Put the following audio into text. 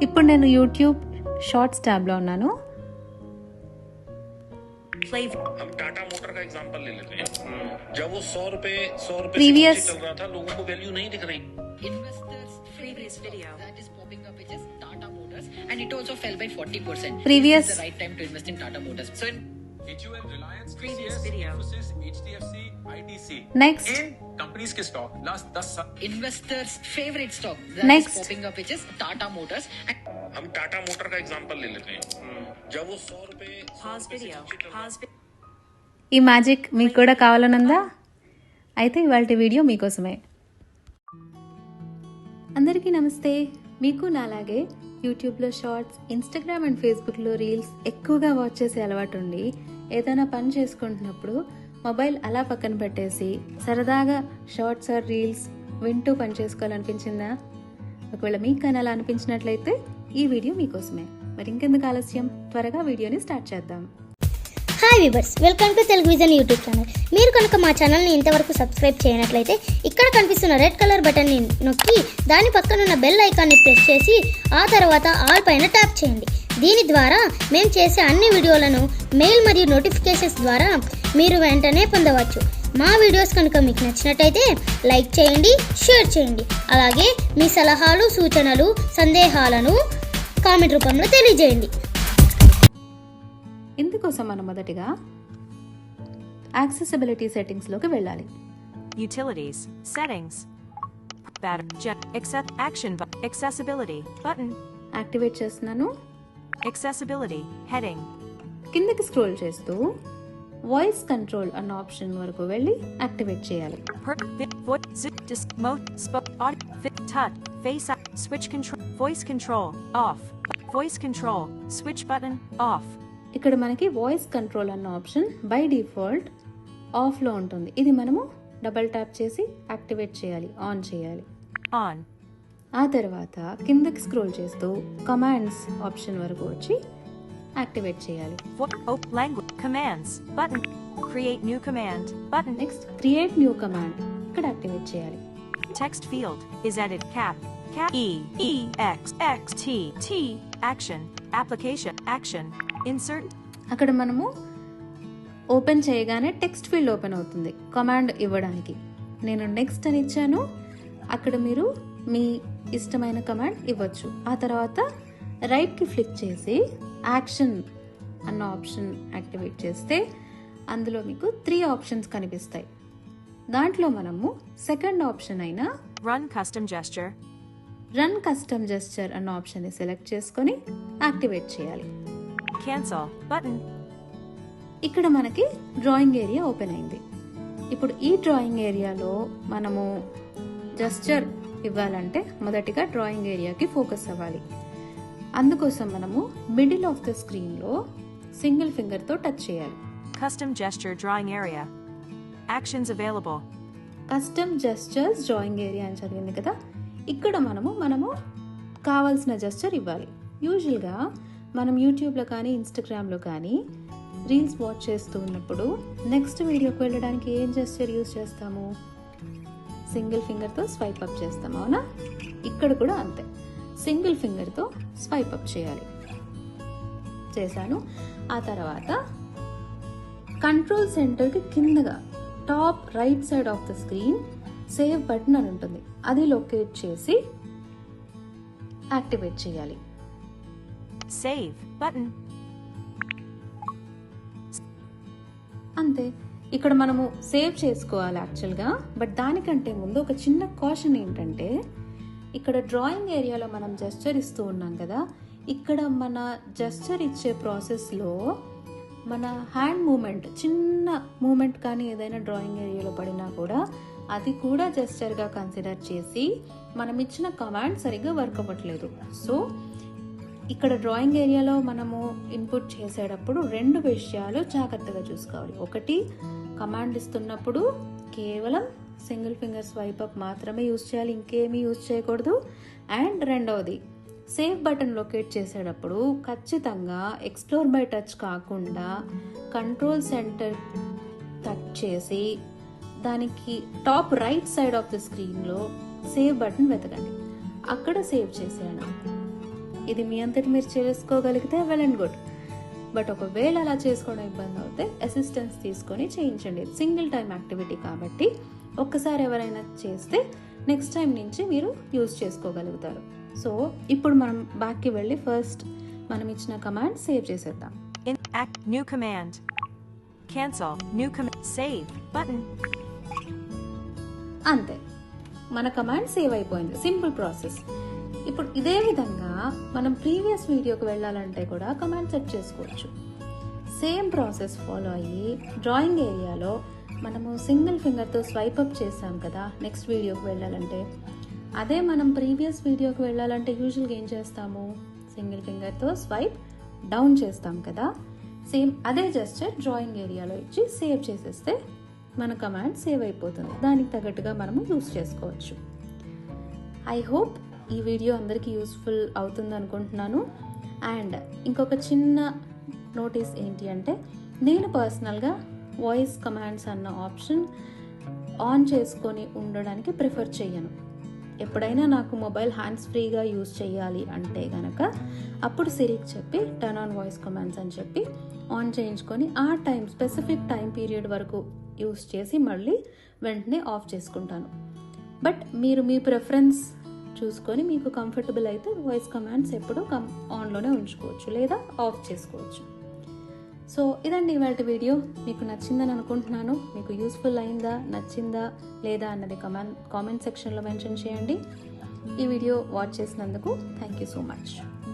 ఇప్పుడు నేను YouTube shorts ట్యాబ్లో ఉన్నాను play हम टाटा मोटर का एग्जांपल ले लेते हैं जब वो सौ रुपए सौ रुपए से Previous- नीचे चल रहा था लोगों को वैल्यू नहीं दिख रही investors previous video that is popping up which is Tata Motors and it also fell by 40%. Previous- Is this the right time to invest in Tata Motors? So in HUL, Reliance, Previous TCS, video. Infosys, HDFC, ITC. Next in companies के stock last 10 साल investors favorite stock that Next. is popping up which is Tata Motors and हम Tata motor का example ले लेते हैं जब वो सौ रुपए सौ pause रुपए से video नीचे चल रहा pause vi- ఈ మ్యాజిక్ మీకు కూడా కావాలనుందా అయితే ఇవాళ వీడియో మీకోసమే అందరికీ నమస్తే మీకు నాలాగే యూట్యూబ్లో షార్ట్స్ ఇన్స్టాగ్రామ్ అండ్ ఫేస్బుక్లో రీల్స్ ఎక్కువగా వాచ్ చేసే అలవాటు ఉండి ఏదైనా పని చేసుకుంటున్నప్పుడు మొబైల్ అలా పక్కన పెట్టేసి సరదాగా షార్ట్స్ ఆర్ రీల్స్ వింటూ పని చేసుకోవాలనిపించిందా ఒకవేళ మీకు కానీ అలా అనిపించినట్లయితే ఈ వీడియో మీకోసమే. మరి ఇంకెందుకు ఆలస్యం? త్వరగా వీడియోని స్టార్ట్ చేద్దాం. Hi viewers welcome to Telugu vision YouTube channel మీరు కనుక మా ఛానల్ని ఇంతవరకు సబ్స్క్రైబ్ చేయనట్లయితే ఇక్కడ కనిపిస్తున్న రెడ్ కలర్ బటన్ని నొక్కి దాని పక్కన ఉన్న బెల్ ఐకాన్ని ప్రెస్ చేసి ఆ తర్వాత ఆల్ పైన ట్యాప్ చేయండి. దీని ద్వారా మేము చేసే అన్ని వీడియోలను మెయిల్ మరియు నోటిఫికేషన్స్ ద్వారా మీరు వెంటనే పొందవచ్చు. మా వీడియోస్ కనుక మీకు నచ్చినట్టయితే లైక్ చేయండి షేర్ చేయండి. అలాగే మీ సలహాలు సూచనలు సందేహాలను కామెంట్ రూపంలో తెలియజేయండి. ఇందుకోసం మనం మొదటిగా యాక్సెసిబిలిటీ సెట్టింగ్స్లోకి వెళ్ళాలి. Accept, Action, bu- Accessibility, Button, activate చేస్తున్నాను. Accessibility, Heading, కిందకి స్క్రోల్ చేస్తూ వాయిస్ కంట్రోల్ అన్న ఆప్షన్ వరకు వెళ్ళి యాక్టివేట్ చేయాలి App, Switch Control, Voice Control, Off, Voice Control, Switch Button, Off, ఇక్కడ మనకి వాయిస్ కంట్రోల్ అన్న ఆప్షన్ బై డిఫాల్ట్ ఆఫ్లో ఉంటుంది ఇది మనము డబల్ ట్యాప్ చేసి యాక్టివేట్ చేయాలి ఆన్ చేయాలి On, ఆ తర్వాత కిందకి స్క్రోల్ చేస్తూ కమాండ్స్ ఆప్షన్ వరకు వచ్చి యాక్టివేట్ చేయాలి. Button, Create New Command, Button, next create new command ఇక్కడ యాక్టివేట్ చేయాలి. Text field is added. Cap. Cap E E X X T T action application action insert. అక్కడ మనము ఓపెన్ చేయగానే text field open అవుతుంది. Command ఇవ్వడానికి. నేను next అని ఇచ్చాను. అక్కడ మీరు మీ ఇష్టమైన కమాండ్ ఇవ్వచ్చు. ఆ తర్వాత రైట్కి ఫ్లిక్ చేసి యాక్షన్ అన్న ఆప్షన్ యాక్టివేట్ చేస్తే అందులో మీకు త్రీ ఆప్షన్స్ కనిపిస్తాయి. దాంట్లో మనము సెకండ్ ఆప్షన్ అయిన run custom gesture. Run custom gesture అన్న ఆప్షన్ని సెలెక్ట్ చేసుకొని యాక్టివేట్ చేయాలి. ఇక్కడ మనకి డ్రాయింగ్ ఏరియా ఓపెన్ అయింది. ఇప్పుడు ఈ డ్రాయింగ్ ఏరియాలో మనము జస్చర్ ఇవ్వాలంటే మొదటిగా డ్రాయింగ్ ఏరియాకి ఫోకస్ అవ్వాలి. అందుకోసం మనము మిడిల్ ఆఫ్ ద స్క్రీన్లో సింగిల్ ఫింగర్తో టచ్ చేయాలి. Custom gesture drawing area. Actions available. Custom gestures drawing area అని చదివింది కదా? ఇక్కడ మనము మనము కావాల్సిన జెస్చర్ ఇవ్వాలి. యూజువల్గా మనం యూట్యూబ్లో కానీ ఇన్స్టాగ్రామ్లో కానీ రీల్స్ వాచ్ చేస్తూ ఉన్నప్పుడు నెక్స్ట్ వీడియోకి వెళ్ళడానికి ఏం జెస్చర్ యూజ్ చేస్తాము? సింగిల్ ఫింగర్తో స్వైప్ అప్ చేస్తాం అవునా? ఇక్కడ కూడా అంతే. సింగిల్ ఫింగర్తో స్వైప్ అప్ చేయాలి. చేశాను. ఆ తర్వాత కంట్రోల్ సెంటర్కి కిందగా top right side of the screen save button అని ఉంటుంది. అది లొకేట్ చేసి యాక్టివేట్ చేయాలి. save button అంతే. ఇక్కడ మనము సేవ్ చేసుకోవాలి యాక్చువల్గా. బట్ దానికంటే ముందు ఒక చిన్న కాషన్ ఏంటంటే ఇక్కడ డ్రాయింగ్ ఏరియాలో మనం జస్చర్ ఇస్తూ ఉన్నాం కదా ఇక్కడ మన జస్చర్ ఇచ్చే ప్రాసెస్లో మన హ్యాండ్ మూమెంట్ చిన్న మూమెంట్ కానీ ఏదైనా డ్రాయింగ్ ఏరియాలో పడినా కూడా అది కూడా జెస్చర్గా కన్సిడర్ చేసి మనం ఇచ్చిన కమాండ్ సరిగ్గా వర్క్ అవ్వట్లేదు. సో ఇక్కడ డ్రాయింగ్ ఏరియాలో మనము ఇన్పుట్ చేసేటప్పుడు రెండు విషయాలు జాగ్రత్తగా చూసుకోవాలి. ఒకటి కమాండ్ ఇస్తున్నప్పుడు కేవలం సింగిల్ ఫింగర్ స్వైప్ అప్ మాత్రమే యూజ్ చేయాలి ఇంకేమీ యూజ్ చేయకూడదు. అండ్ రెండవది సేవ్ బటన్ లొకేట్ చేసేటప్పుడు ఖచ్చితంగా ఎక్స్ప్లోర్ బై టచ్ కాకుండా కంట్రోల్ సెంటర్ టచ్ చేసి దానికి top right side of the స్క్రీన్లో సేవ్ బటన్ వెతకండి. అక్కడ సేవ్ చేసేయండి. ఇది మీ అంతటి మీరు చేసుకోగలిగితే వెల్ అండ్ గుడ్. బట్ ఒకవేళ అలా చేసుకోవడం ఇబ్బంది అవుతే అసిస్టెన్స్ తీసుకొని చేయించండి సింగిల్ టైం యాక్టివిటీ కాబట్టి ఒక్కసారి ఎవరైనా చేస్తే నెక్స్ట్ టైం నుంచి మీరు యూజ్ చేసుకోగలుగుతారు సో ఇప్పుడు మనం బ్యాక్కి వెళ్ళి ఫస్ట్ మనం ఇచ్చిన కమాండ్ సేవ్ చేసేద్దాం In act new command. Cancel new command. Save button. అంతే మన కమాండ్ సేవ్ అయిపోయింది సింపుల్ ప్రాసెస్ ఇప్పుడు ఇదే విధంగా మనం ప్రీవియస్ వీడియోకి వెళ్ళాలంటే కూడా కమాండ్ సెట్ చేసుకోవచ్చు. సేమ్ ప్రాసెస్ ఫాలో అయ్యి డ్రాయింగ్ ఏరియాలో మనము సింగిల్ ఫింగర్తో స్వైప్ అప్ చేసాం కదా నెక్స్ట్ వీడియోకి వెళ్ళాలంటే. అదే మనం ప్రీవియస్ వీడియోకి వెళ్ళాలంటే యూజువల్గా ఏం చేస్తాము? సింగిల్ ఫింగర్తో స్వైప్ డౌన్ చేస్తాం కదా. సేమ్ అదే జస్ట్ డ్రాయింగ్ ఏరియాలో ఇచ్చి సేవ్ చేసేస్తే మన కమాండ్ సేవ్ అయిపోతుంది. దానికి తగ్గట్టుగా మనము యూస్ చేసుకోవచ్చు. ఐ హోప్ ఈ వీడియో అందరికీ యూస్ఫుల్ అవుతుంది అనుకుంటున్నాను. అండ్ ఇంకొక చిన్న నోటీస్ ఏంటి అంటే నేను పర్సనల్గా వాయిస్ కమాండ్స్ అన్న ఆప్షన్ ఆన్ చేసుకొని ఉండడానికి ప్రిఫర్ చేయను ఎప్పుడైనా నాకు మొబైల్ హ్యాండ్స్ ఫ్రీగా యూజ్ చేయాలి అంటే గనక అప్పుడు సిరికి చెప్పి టర్న్ ఆన్ వాయిస్ కమాండ్స్ అని చెప్పి ఆన్ చేయించుకొని ఆ టైం స్పెసిఫిక్ టైం పీరియడ్ వరకు యూస్ చేసి మళ్ళీ వెంటనే ఆఫ్ చేసుకుంటాను. బట్ మీరు మీ ప్రిఫరెన్స్ చూసుకొని మీకు కంఫర్టబుల్ అయితే వాయిస్ కమాండ్స్ ఎప్పుడూ కం ఆన్లోనే ఉంచుకోవచ్చు లేదా ఆఫ్ చేసుకోవచ్చు. సో ఇదండి ఇవాళ వీడియో. మీకు నచ్చిందని అనుకుంటున్నాను. మీకు యూస్ఫుల్ అయిందా నచ్చిందా లేదా అన్నది కమాండ్ కామెంట్ సెక్షన్లో మెన్షన్ చేయండి. ఈ వీడియో వాచ్ చేసినందుకు థ్యాంక్ యూ సో మచ్